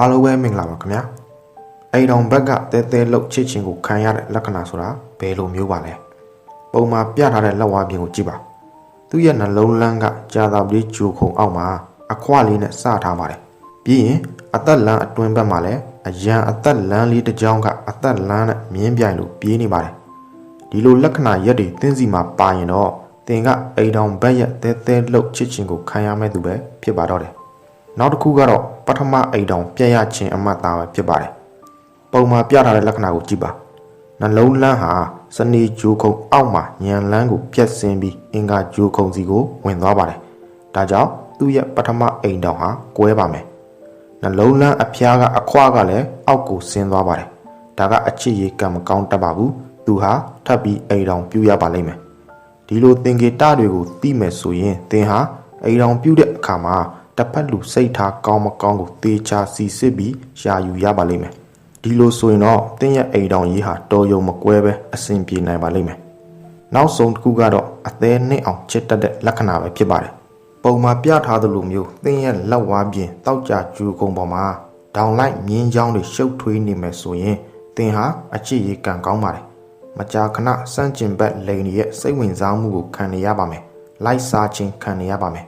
အားလုံးပဲမင်္ဂလာပါခင်ဗျာအိမ်တော်ဘက်ကတဲတဲလှုပ်ချစ်ချင်းကိုခံရတဲ့လက္ခဏာဆိုတာဘယ်လိုမျိုးပါလဲပုံမှာပြထားတဲ့လက်ဝါးပြင်ကိုကြည့်ပါသူ့ရဲ့နှလုံးလန်းကကြာသာပလေးဂျူခုံအောက်မှာအခွလေးနဲ့စထားပါတယ်ပြီးရင်အသက်လန်းအတွင်းဘက်မှာလည်းအရန်အသက်လန်းလေးတစ်ကြောင်းကအသက်လန်းနဲ့မြင်းပြိုင်လိုပြေးနေပါတယ်ဒီလိုလက္ခဏာရက်တွေတင်းစီမှာပါရင်တော့သင်ကအိမ်တော်ဘက်ရဲ့တဲတဲလှုပ်ချစ်ချင်းကိုခံရမဲ့သူပဲဖြစ်ပါတော့တယ် နောက်တစ်ခုကတော့ပထမအိမ်တောင်ပြည့်ရခြင်းအမှတ်သားပဲဖြစ်ပါတယ်။ပုံမှာပြထားတဲ့လက္ခဏာကိုကြည့်ပါ။နှလုံးလန်းဟာစနေဂျိုခုံအောက်မှာညံလန်းကိုပြက်ဆင်းပြီးအင်္ဂါဂျိုခုံစီကိုဝင်သွားပါတယ်။ဒါကြောင့်သူ့ရဲ့ပထမအိမ်တောင်ဟာကွဲပါမယ်။နှလုံးလန်းအဖျားကအခွားကလည်းအောက်ကိုဆင်းသွားပါတယ်။ဒါကအချစ်ရေးကံမကောင်းတတ်ပါဘူး။သူဟာထပ်ပြီးအိမ်တောင်ပြူရပါလိမ့်မယ်။ဒီလိုသင်္ကေတတွေကိုသိမယ်ဆိုရင်သင်ဟာအိမ်အောင်ပြုတဲ့အခါမှာ တစ်ဖက်လူစိတ်ထားကောင်းမကောင်းကိုသေချာစီစစ်ပြီးရှာယူရပါလိမ့်မယ်ဒီလိုဆိုရင်တော့သင်ရဲ့အိမ်တောင်ရေးဟာတော်ရုံမကွဲပဲအဆင်ပြေနိုင်ပါလိမ့်မယ်နောက်ဆုံးတစ်ခုကတော့အသေးနှိမ့်အောင်ချစ်တတ်တဲ့လက္ခဏာပဲဖြစ်ပါတယ်ပုံမှာပြထားသလိုမျိုးသင်ရဲ့လက်ဝါးပြင်တောက်ကြကျူကုံပေါ်မှာဒေါင်လိုက်မြင်းချောင်းတွေရှုပ်ထွေးနေမယ်ဆိုရင်သင်ဟာအချစ်ရေးကံကောင်းပါတယ်မကြာခဏစန့်ကျင်ဘက်လိန်ရဲ့စိတ်ဝင်စားမှုကိုခံနေရပါမယ်။လိုက်စားခြင်းခံနေရပါမယ်။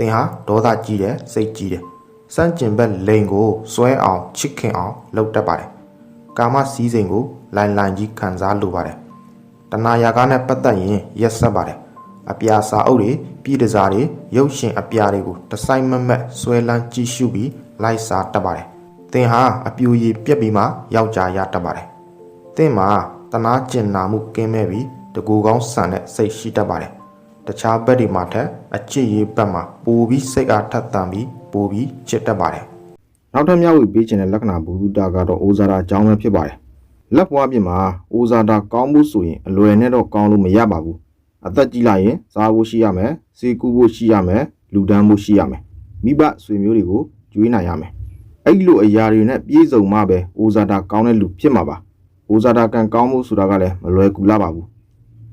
သင်ဟာဒေါသကြီးတယ်စိတ်ကြီးတယ်။စန့်ကျင်ဘက်လိန်ကိုစွဲအောင်ချစ်ခင်အောင်လုပ်တတ်ပါတယ်။ကာမစည်းစိမ်ကိုလိုင်လိုင်ကြီးခံစားလိုပါတယ်။တဏှာရာကနဲ့ပတ်သက်ရင်ရက်ဆက်ပါတယ်။အပြာစာအုပ်တွေပြည်တစားတွေရုပ်ရှင်အပြာတွေကိုတစိုက်မမက်ဆွဲလန်းကြည့်ရှုပြီးလိုက်စားတတ်ပါတယ်။သင်ဟာအပြူရည်ပြက်ပြီးမှယောက်ျားရတတ်ပါတယ်။သင်မှာတနာကျင်နာမှုကင်းမဲ့ပြီးတကူကောင်းဆန်တဲ့စိတ်ရှိတတ်ပါတယ်။ တခြားဘက်တွေမှာထက်အချစ်ရေးဘက်မှာပိုပြီးစိတ်အားထက်သန်ပြီးပိုပြီးချစ်တတ်ပါတယ်။နောက်ထပ်မျှဝေပေးခြင်းတဲ့လက္ခဏာဘူဒတာကတော့အိုဇာတာအကြောင်းပဲဖြစ်ပါတယ်။လက်ဘွားပြင်မှာအိုဇာတာကောင်းမှုဆိုရင်အလွယ်နဲ့တော့ကောင်းလို့မရပါဘူး။အသက်ကြီးလာရင်စားဖို့ရှိရမယ်၊စေကူဖို့ရှိရမယ်၊လူဒန်းဖို့ရှိရမယ်။မိဘဆွေမျိုးတွေကိုကျွေးနိုင်ရမယ်။အဲ့လိုအရာတွေနဲ့ပြည့်စုံမှပဲအိုဇာတာကောင်းတဲ့လူဖြစ်မှာပါ။အိုဇာတာကန်ကောင်းမှုဆိုတာကလည်းမလွယ်ကူလာပါဘူး။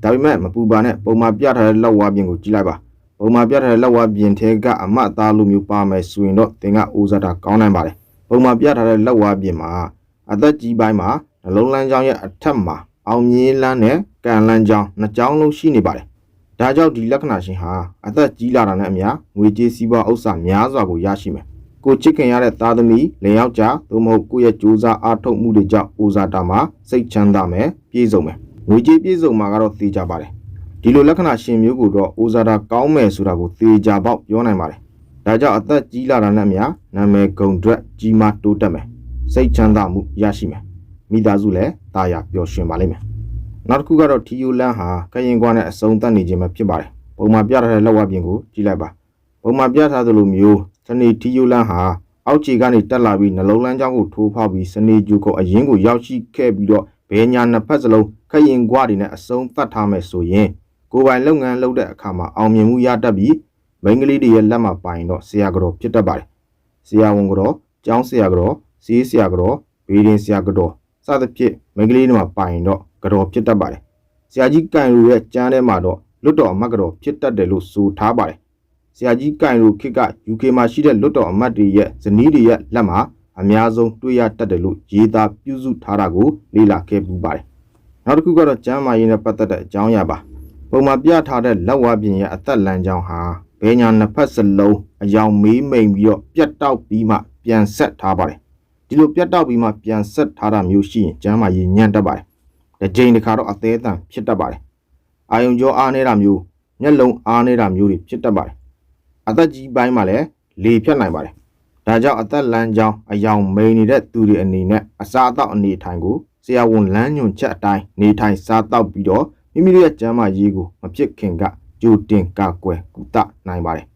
ဒါပေမဲ့မပူပါနဲ့ပုံမှန်ပြထားတဲ့လက်ဝါးပြင်ကိုကြည့်လိုက်ပါ။ပုံမှန်ပြထားတဲ့လက်ဝါးပြင်ထဲကအမတ်သားလိုမျိုးပါမယ်ဆိုရင်တော့သင်ကအိုဇာတာကောင်းနိုင်ပါတယ်။ပုံမှန်ပြထားတဲ့လက်ဝါးပြင်မှာအသက်ကြီးပိုင်းမှာနှလုံးလန်းချောင်းရဲ့အထက်မှာအောင်မြင်လန်းနဲ့ကန်လန်းချောင်းနှစ်ချောင်းလုံးရှိနေပါတယ်။ဒါကြောင့်ဒီလက္ခဏာရှင်ဟာအသက်ကြီးလာတာနဲ့အမျှငွေကြေးစည်းပွားဥစ္စာများစွာကိုရရှိမယ်။ကိုချစ်ခင်ရတဲ့သားသမီးလင်ယောက်ျားသို့မဟုတ်ကိုယ့်ရဲ့ကြိုးစားအားထုတ်မှုတွေကြောင့်ဦးစားတာမှာစိတ်ချမ်းသာမယ်ပြည့်စုံမယ် ငွေကြေးပြည့်စုံမှာကတော့သိကြပါတယ်ဒီလိုလက္ခဏာရှင်မျိုးကိုတော့ဦးစားတာကောင်းမယ်ဆိုတာကိုသေချာပေါက်ပြောနိုင်ပါတယ်ဒါကြောင့်အသက်ကြီးလာတာနဲ့အမျှနာမည်ဂုံတွက်ကြီးမားတိုးတက်မယ်စိတ်ချမ်းသာမှုရရှိမယ်မိသားစုလည်းတာယာပျော်ရွှင်ပါလိမ့်မယ်နောက်တစ်ခုကတော့ထီယိုလန်းဟာကရင်ကွာနဲ့အစုံတက်နေခြင်းပဲဖြစ်ပါတယ်ပုံမှန်ပြထားတဲ့လက်ဝါးပြင်ကိုကြည့်လိုက်ပါပုံမှန်ပြထားသလိုမျိုးစနေထီယိုလန်းဟာအောက်ခြေကနေတက်လာပြီးနှလုံးလန်းချောင်းကိုထိုးဖောက်ပြီးစနေဂျူကိုအရင်ကိုရောက်ရှိခဲ့ပြီးတော့ ဘဲညာနှစ်ဖက်စလုံးခရင်ကွာတွေနဲ့အစုံသတ်ထားမယ်ဆိုရင်ကိုယ်ပိုင်လုပ်ငန်းလုပ်တဲ့အခါမှာအောင်မြင်မှုရတတ်ပြီးမိန်းကလေးတွေရဲ့လက်မှာပိုင်တော့ဆရာကတော့ဖြစ်တတ်ပါတယ်ဆရာဝန်ကတော့ကျောင်းဆရာကတော့ဈေးဆရာကတော့ဘေးရင်ဆရာကတော့စသဖြင့်မိန်းကလေးတွေမှာပိုင်တော့ကတော့ဖြစ်တတ်ပါတယ်ဆရာကြီးကန်လူရဲ့ကျမ်းထဲမှာတော့လွတ်တော်အမတ်ကတော့ဖြစ်တတ်တယ်လို့ဆိုထားပါတယ်ဆရာကြီးကင်လိုခစ်က UK မှာရှိတဲ့လွတ်တော်အမတ်တွေရဲ့ဇနီးတွေရဲ့လက်မှာ အများဆုံးတွေ့ရတတ်တယ်လို့ရေးသားပြုစုထားတာကိုလေ့လာခဲ့ပူပါတယ်။နောက်တစ်ခုကတော့ကျမ်းမာရေးနဲ့ပတ်သက်တဲ့အကြောင်းအရာပါ။ပုံမှန်ပြထားတဲ့လက်ဝါးပြင်ရဲ့အသက်လမ်းကြောင်းဟာဘဲညာနှစ်ဖက်စလုံးအယောင်မေးမိန်ပြီးတော့ပြတ်တောက်ပြီးမှပြန်ဆက်ထားပါတယ်။ဒီလိုပြတ်တောက်ပြီးမှပြန်ဆက်ထားတာမျိုးရှိရင်ကျမ်းမာရေးညံ့တတ်ပါတယ်။တစ်ချိန်တစ်ခါတော့အသေးအတန်ဖြစ်တတ်ပါတယ်။အာယုံကြောအားနေတာမျိုးမျက်လုံးအားနေတာမျိုးတွေဖြစ်တတ်ပါတယ်အသက်ကြီးပိုင်းမှာလည်းလေဖြတ်နိုင်ပါတယ်။ ဒါကြောင့်အသက်လမ်းကြောင်းအယောင်မိန်နေတဲ့သူတွေအနေနဲ့အစာအသောက်အနေထိုင်ကိုဆရာဝန်လမ်းညွှန်ချက်အတိုင်းနေထိုင်စားသောက်ပြီးတော့မိမိတို့ရဲ့ကျန်းမာရေးကိုမဖြစ်ခင်ကကြိုတင်ကာကွယ်ကုသနိုင်ပါတယ်။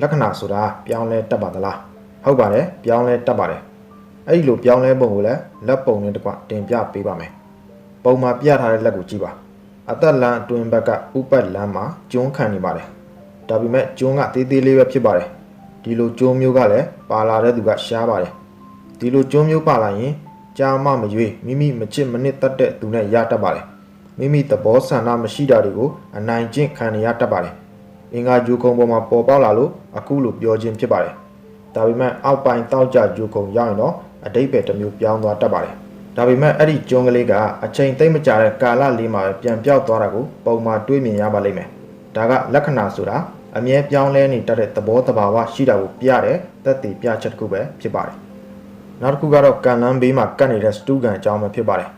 လက္ခဏာဆိုတာပြောင်းလဲတတ်ပါသလား။ဟုတ်ပါတယ်ပြောင်းလဲတတ်ပါတယ်။အဲ့ဒီလိုပြောင်းလဲပုံကိုလည်းလက်ပုံနဲ့တကွတင်ပြပေးပါမယ်။ပုံမှာပြထားတဲ့လက်ကိုကြည့်ပါ။အသက်လမ်းအတွင်းဘက်ကဥပတ်လမ်းမှာကျုံးခံနေပါတယ်။ ဒါပေမဲ့ကျုံးကသေးသေးလေးပဲဖြစ်ပါတယ်။ဒီလိုကျုံးမျိုးကလည်းပါလာတဲ့သူကရှားပါတယ်။ဒီလိုကျုံးမျိုးပါလာရင်ကြာမှမရွေးမိမိမချစ်မနစ်တတ်တဲ့သူနဲ့ရတတ်ပါတယ်။မိမိသဘောဆန္ဒမရှိတာတွေကိုအနိုင်ကျင့်ခံနေရတတ်ပါတယ်။အင်္ဂါဂျူကုံပေါ်မှာပေါ်ပေါက်လာလို့အခုလိုပြောခြင်းဖြစ်ပါတယ်ဒါပေမဲ့အောက်ပိုင်းတောက်ကြဂျူကုံရောက်ရင်တော့အတိတ်ပဲတစ်မျိုးပြောင်းသွားတတ်ပါတယ်ဒါပေမဲ့အဲ့ဒီကျွန်းကလေးကအချိန်သိမ့်မကြာတဲ့ကာလလေးမှာပဲပြန်ပြောက်သွားတာကိုပုံမှန်တွေးမြင်ရပါလိမ့်မယ် ဒါကလက္ခဏာဆိုတာအမြဲပြောင်းလဲနေတတ်တဲ့သဘောတဘာဝရှိတာကိုပြတဲ့သက်သေပြချက်တစ်ခုပဲဖြစ်ပါတယ်နောက်တစ်ခုကတော့ကန်လန်းဘေးမှာကတ်နေတဲ့စတူကန်အကြောင်းပဲဖြစ်ပါတယ်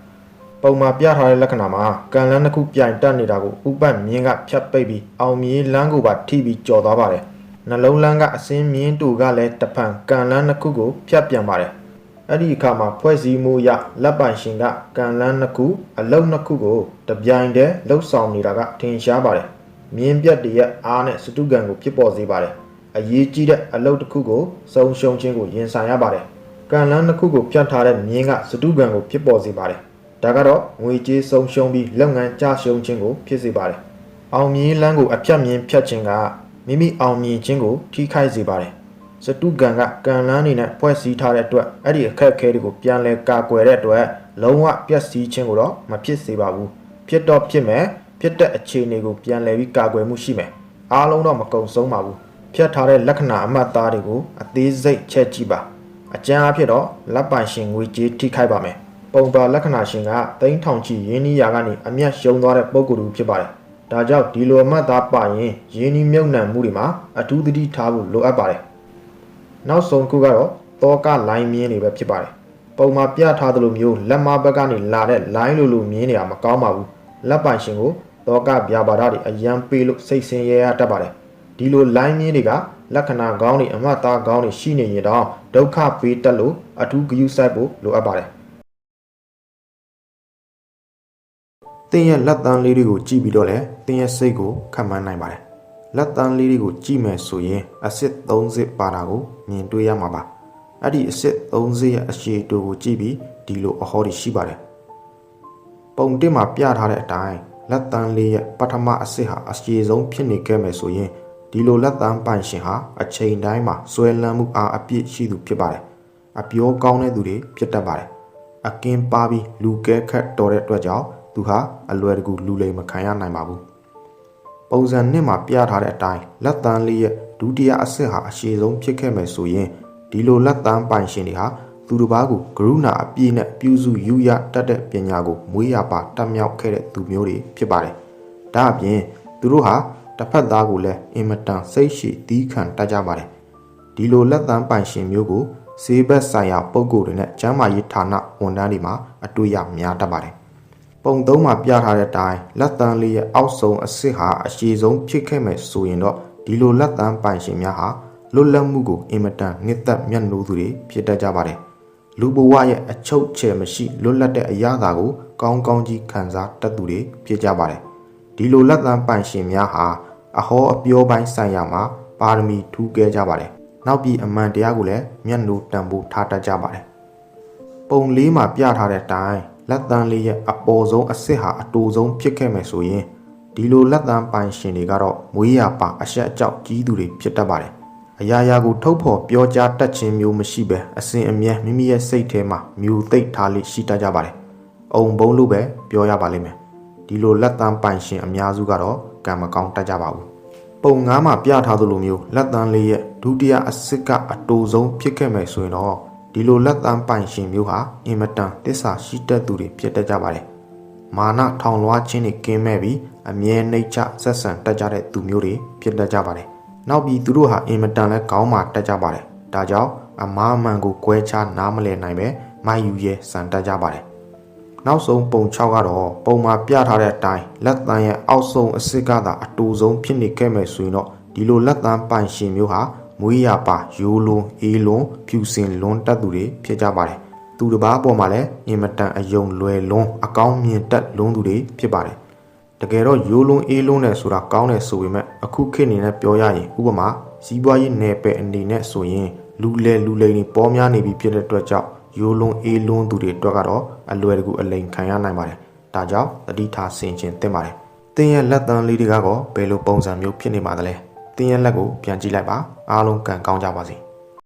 ပုံမှာပြထားတဲ့လက္ခဏာမှာကန်လန်းတစ်ခုပြိုင်တက်နေတာကိုဥပတ်မြင်းကဖြတ်ပိတ်ပြီးအောင်မြေလမ်းကိုပါထိပြီးကြော်သွားပါတယ်။နှလုံးလန်းကအစင်းမြင်းတူကလည်းတဖန်ကန်လန်းတစ်ခုကိုဖြတ်ပြန်ပါတယ်။အဲ့ဒီအခါမှာဖွဲ့စည်းမှုရလက်ပိုင်ရှင်ကကန်လန်းနှစ်ခုအလုံးနှစ်ခုကိုတပြိုင်တည်းလှုပ်ဆောင်နေတာကထင်ရှားပါတယ်။ မြင်းပြတ်တရဲ့အားနဲ့စတုကန်ကိုဖြစ်ပေါ်စေပါတယ်။အရေးကြီးတဲ့အလုပ်တစ်ခုကိုစုံရှုံခြင်းကိုရင်ဆိုင်ရပါတယ်။ကန်လန်းနှစ်ခုကိုဖြတ်ထားတဲ့မြင်းကစတုကန်ကိုဖြစ်ပေါ်စေပါတယ်။ဒါကတော့ငွေကြေးဆုံးရှုံးပြီးလုပ်ငန်းကြရှုံးခြင်းကိုဖြစ်စေပါတယ်။အောင်မြင်လန်းကိုအဖြတ်မြင်ဖြတ်ခြင်းကမိမိအောင်မြင်ခြင်းကိုထိခိုက်စေပါတယ်။စတုကန်ကကံလန်းနေနဲ့ဖွဲ့စည်းထားတဲ့အတွက်အဲ့ဒီအခက်အခဲတွေကိုပြန်လည်ကာကွယ်တဲ့အတွက်လုံးဝပျက်စီးခြင်းကိုတော့မဖြစ်စေပါဘူး။ဖြစ်တော့ဖြစ်မယ် ဖြစ်တဲ့အခြေအနေကိုပြန်လည်ပြီးကာကွယ်မှုရှိမယ်။အားလုံးတော့မကုံဆုံးပါဘူး။ဖြတ်ထားတဲ့လက္ခဏာအမှတ်သားတွေကိုအသေးစိတ်ချက်ကြည့်ပါ။အကျန်းအဖြစ်တော့လက်ပိုင်ရှင်ငွေကြေးထိခိုက်ပါမယ်။ပုံပါလက္ခဏာရှင်ကတိန်းထောင်ချီရင်းနှီးရာကနေအမျက်ရှုံးသွားတဲ့ပုံကိုယ်တူဖြစ်ပါတယ်။ဒါကြောင့်ဒီလိုအမှတ်သားပါရင်ရင်းနှီးမြုပ်နှံမှုတွေမှာအထူးသတိထားဖို့လိုအပ်ပါတယ်။နောက်ဆုံးခုကတော့တောကလိုင်းမြင်းတွေပဲဖြစ်ပါတယ်။ပုံမှာပြထားသလိုမျိုးလက်မဘက်ကနေလာတဲ့လိုင်းလိုလိုမြင်းနေတာမကောင်းပါဘူး။လက်ပိုင်ရှင်ကို တောကဗျာပါဒတွေအယံပေးလို့စိတ်ဆင်းရဲရတတ်ပါတယ်။ဒီလိုလိုင်းမြင်းတွေကလက္ခဏာကောင်းတွေအမှတ်သားကောင်းတွေရှိနေရင်တော့ဒုက္ခပေးတတ်လို့အထူးဂရုစိုက်ဖို့လိုအပ်ပါတယ်။တင်းရဲ့လက်တန်းလေးတွေကိုကြည့်ပြီးတော့လဲတင်းရဲ့စိတ်ကိုခံမှန်းနိုင်ပါတယ်။လက်တန်းလေးတွေကိုကြည့်မယ်ဆိုရင်အစစ်30ပါတာကိုမြင်တွေ့ရမှာပါ။အဲ့ဒီအစစ်30ရဲ့အရှိတူကိုကြည့်ပြီးဒီလိုအဟောတွေရှိပါတယ်။ပုံတစ်မှာပြထားတဲ့အတိုင်း လက်တန်းလေးရဲ့ပထမအစစ်ဟာအရှိဆုံးဖြစ်နေခဲ့မယ်ဆိုရင်ဒီလိုလက်တန်းပိုင်ရှင်ဟာအချိန်တိုင်းမှာဆွဲလန်းမှုအားအပြည့်ရှိသူဖြစ်ပါတယ်။အပြောကောင်းတဲ့သူတွေဖြစ်တတ်ပါတယ်။အကင်းပါပြီးလူကဲခတ်တော်တဲ့အတွက်ကြောင့်သူဟာအလွယ်တကူလူလိမ်မခံရနိုင်ပါဘူး။ပုံစံနှစ်မှာပြထားတဲ့အတိုင်းလက်တန်းလေးရဲ့ဒုတိယအစစ်ဟာအရှိဆုံးဖြစ်ခဲ့မယ်ဆိုရင်ဒီလိုလက်တန်းပိုင်ရှင်တွေဟာ သူတစ်ပါးကိုကရုဏာအပြည့်နဲ့ပြုစုယူရတတ်တဲ့ပညာကိုမွေးရပါတတ်မြောက်ခဲ့တဲ့သူမျိုးတွေဖြစ်ပါတယ်။ဒါအပြင်သူတို့ဟာတစ်ဖက်သားကိုလည်းအင်မတန်စိတ်ရှိသီးခံတတ်ကြပါတယ်။ဒီလိုလက်တန်းပိုင်ရှင်မျိုးကိုဈေးဘက်ဆိုင်ရာပုံကိုယ်တွေနဲ့ကျမ်းမာရေးဌာနဝန်ထမ်းတွေမှာအတွေ့ရများတတ်ပါတယ်။ပုံသုံးမှာပြထားတဲ့အတိုင်းလက်တန်းလေးရဲ့အောက်ဆုံးအစစ်ဟာအရှိဆုံးဖြစ်ခဲ့မယ်ဆိုရင်တော့ဒီလိုလက်တန်းပိုင်ရှင်များဟာလွတ်လပ်မှုကိုအင်မတန်နှစ်သက်မျက်နှိုးသူတွေဖြစ်တတ်ကြပါတယ်။ လူဘဝရဲ့အချုပ်ချယ်မရှိလွတ်လပ်တဲ့အရာသာကိုကောင်းကောင်းကြီးခံစားတတ်သူတွေဖြစ်ကြပါတယ်။ဒီလိုလက်တန်းပိုင်ရှင်များဟာအဟောအပြောပိုင်းဆိုင်ရာမှာပါရမီထူးကဲကြပါတယ်။နောက်ပြီးအမှန်တရားကိုလည်းမျက်နှိုးတန်ဖိုးထားတတ်ကြပါတယ်။ပုံလေးမှာပြထားတဲ့အတိုင်းလက်တန်းလေးရဲ့အပေါ်ဆုံးအစစ်ဟာအတူဆုံးဖြစ်ခဲ့မယ်ဆိုရင်ဒီလိုလက်တန်းပိုင်ရှင်တွေကတော့မွေးရပါအဆက်အကြောက်ကြီးသူတွေဖြစ်တတ်ပါတယ်။ အရာရာကိုထုတ်ဖော်ပြောကြားတတ်ခြင်းမျိုးမရှိဘဲအစဉ်အမြဲမိမိရဲ့စိတ်ထဲမှာမြူသိပ်ထားလေးရှိတတ်ကြပါတယ်။အုံဘုံလို့ပဲပြောရပါလိမ့်မယ်။ဒီလိုလက်တန်းပိုင်ရှင်အများစုကတော့ကံမကောင်းတတ်ကြပါဘူး။ပုံငါးမှာပြထားသလိုမျိုးလက်တန်းလေးရဲ့ဒုတိယအစစ်ကအတူဆုံးဖြစ်ခဲ့မယ်ဆိုရင်တော့ဒီလိုလက်တန်းပိုင်ရှင်မျိုးဟာအင်မတန်တစ္ဆာရှိတတ်သူတွေဖြစ်တတ်ကြပါတယ်။မာနထောင်လွှားခြင်းတွေကင်းမဲ့ပြီးအမြဲနှိတ်ချဆက်ဆံတတ်ကြတဲ့သူမျိုးတွေဖြစ်တတ်ကြပါတယ်။ နောက်ပြီးသူတို့ဟာအင်မတန်လဲကောင်းမှတတ်ကြပါတယ်။ဒါကြောင့်အမားအမှန်ကိုကွဲခြားနားမလည်နိုင်ပဲမိုက်ယူရဲစံတတ်ကြပါတယ်။နောက်ဆုံးပုံ6ကတော့ပုံမှာပြထားတဲ့အတိုင်းလက်တန်းရဲ့အောက်ဆုံးအစစ်ကသာအတူဆုံးဖြစ်နေခဲ့မယ်ဆိုရင်တော့ဒီလိုလက်တန်းပိုင်ရှင်မျိုးဟာမွေးရပါရိုးလွန်အေးလွန်ဖြူစင်လွန်တတ်သူတွေဖြစ်ကြပါတယ်။သူတစ်ပါးပေါ်မှာလည်းအင်မတန်အယုံလွယ်လွန်းအကောင်းမြင်တတ်လွန်းသူတွေဖြစ်ပါတယ်။ တကယ်တော့ရိုးလွန်းအေးလွန်းတယ်ဆိုတာကောင်းတယ်ဆိုပေမဲ့အခုခေတ်အနေနဲ့ပြောရရင်ဥပမာစီးပွားရေးနယ်ပယ်အနေနဲ့ဆိုရင်လူလဲလူလိန်တွေပေါ်များနေပြီဖြစ်တဲ့အတွက်ကြောင့်ရိုးလွန်းအေးလွန်းသူတွေအတွက်ကတော့အလွယ်တကူအလိန်ခံရနိုင်ပါတယ်။ဒါကြောင့်တတိထားဆင်ခြင်သင့်ပါတယ်။တင်းရဲ့လက်တန်းလေးတွေကတော့ဘယ်လိုပုံစံမျိုးဖြစ်နေပါသလဲ။တင်းရဲ့လက်ကိုပြန်ကြည့်လိုက်ပါအားလုံးကံကောင်းကြပါစေ။